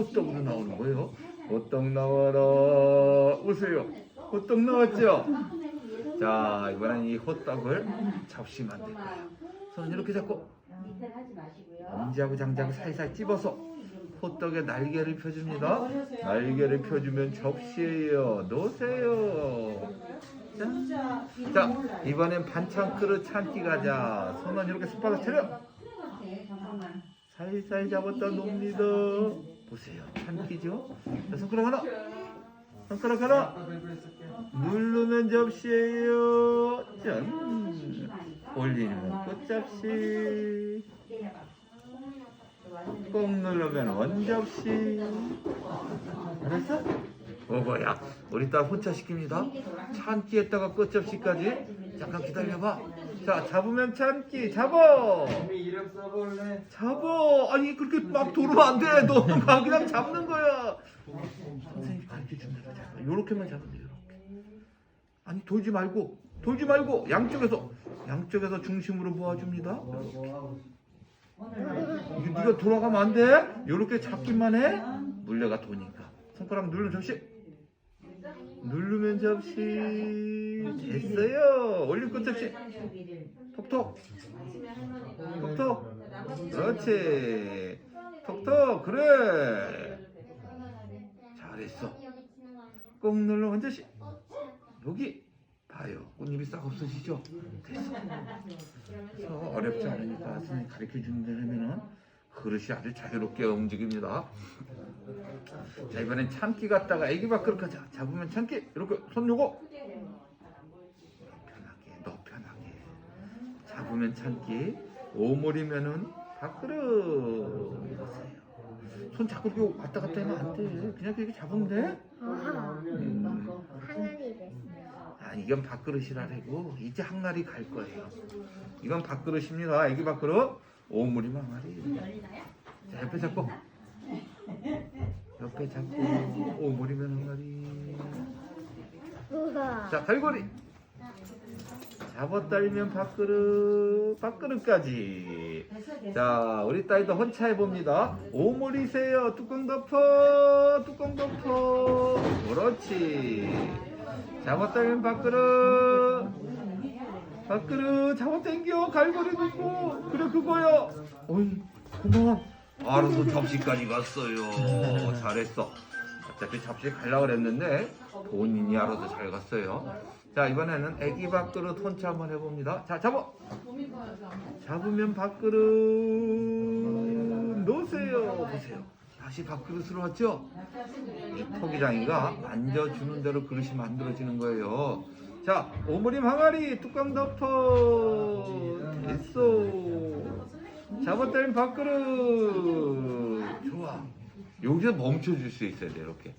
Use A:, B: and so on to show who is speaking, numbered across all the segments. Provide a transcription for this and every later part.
A: 호떡으로 나오는 거예요. 호떡 나와라. 오세요. 호떡 나왔죠? 자, 이번엔 이 호떡을 접시 만들 거예요. 손 이렇게 잡고. 엄지하고 장지하고 살살 찝어서 호떡에 날개를 펴줍니다. 날개를 펴주면 접시예요. 놓으세요. 짠. 자, 이번엔 반찬 그릇 참기 가자. 손은 이렇게 손바닥 차려. 살살 잡았다 놉니다. 보세요. 참기죠? 자, 손가락 하나. 손가락 하나. 누르면 접시예요. 짠. 올리면 꽃접시. 꼭 누르면 원접시. 알았어? 오거야. 우리 딸 혼자 시킵니다. 참기에다가 꽃접시까지. 잠깐 기다려봐. 자, 잡으면 참기. 잡어.
B: 이미 이름 써볼래?
A: 잡어. 아니 그렇게 막 돌으면 안 돼. 너막 그냥 잡는 거야. 선생님이 가르쳐 준 대로 잡아. 요렇게만 잡으면 돼. 요렇게. 아니 돌지 말고 돌지 말고 양쪽에서 양쪽에서 중심으로 모아줍니다. 이거 네가 돌아가면 안 돼. 요렇게 잡기만 해. 물레가 도니까. 손가락 누르면 접시. 누르면 접시. 됐어요. 접시. 톡톡. 톡톡. 그렇지. 톡톡. 그래. 잘했어. 꼭 눌러 원저씨. 여기 봐요. 꽃잎이 싹 없어지죠? 됐어. 그래서 어렵지 않으니까 선생님 가르쳐 주는 대로 하면은 그릇이 아주 자유롭게 움직입니다. 자 이번엔 참기 갖다가 애기 밖으로 가자. 잡으면 참기. 이렇게 손 요거. 잡으면 참기. 오물이면은. 보세요. 손 자꾸 이렇게 왔다 갔다 하면 안 돼. 그냥 이렇게 잡으면 돼.
C: 아하,
A: 음.
C: 하늘이 됐어요.
A: 아 이건 밥그릇이라고 이제 항날이 갈 거예요. 이건 밥그릇입니다. 애기 밥그릇 오물이 망아리. 자 옆에 잡고 옆에 잡고 오물이면 항날이.
C: 우와.
A: 자 갈고리 잡았다리면 밥그릇 밥그릇까지. 자 우리 딸도 헌차해 봅니다. 오물이세요. 뚜껑 덮어 뚜껑 덮어. 그렇지. 잡았다면 밥그릇 밥그릇 잡아 당겨 갈고리 넣고 그래 그거요 어이 고마워 알아서 접시까지 갔어요 잘했어 어차피 접시 갈라 그랬는데 본인이 알아서 잘 갔어요 자 이번에는 애기 밥그릇 혼자 한번 해봅니다 자 잡아 잡으면 밥그릇 놓으세요 보세요 다시 밥그릇으로 왔죠 이 토기장이가 만져주는 대로 그릇이 만들어지는 거예요. 자, 오므림 항아리 뚜껑 덮어. 됐어. 잡았다는 밥그릇. 좋아. 여기서 멈춰줄 수 있어야 돼, 이렇게.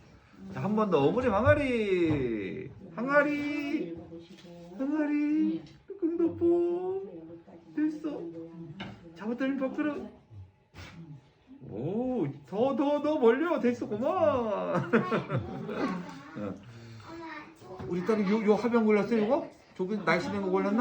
A: 자, 한 번 더. 오므림 항아리. 항아리. 항아리. 덮어. 됐어. 잡았다는 밥그릇. 오, 더, 더, 더 멀려. 됐어, 고마워. 어. 우리 딸이 요, 요 화병 걸렸어요, 이거? 저기 날씬한 거 걸렸나?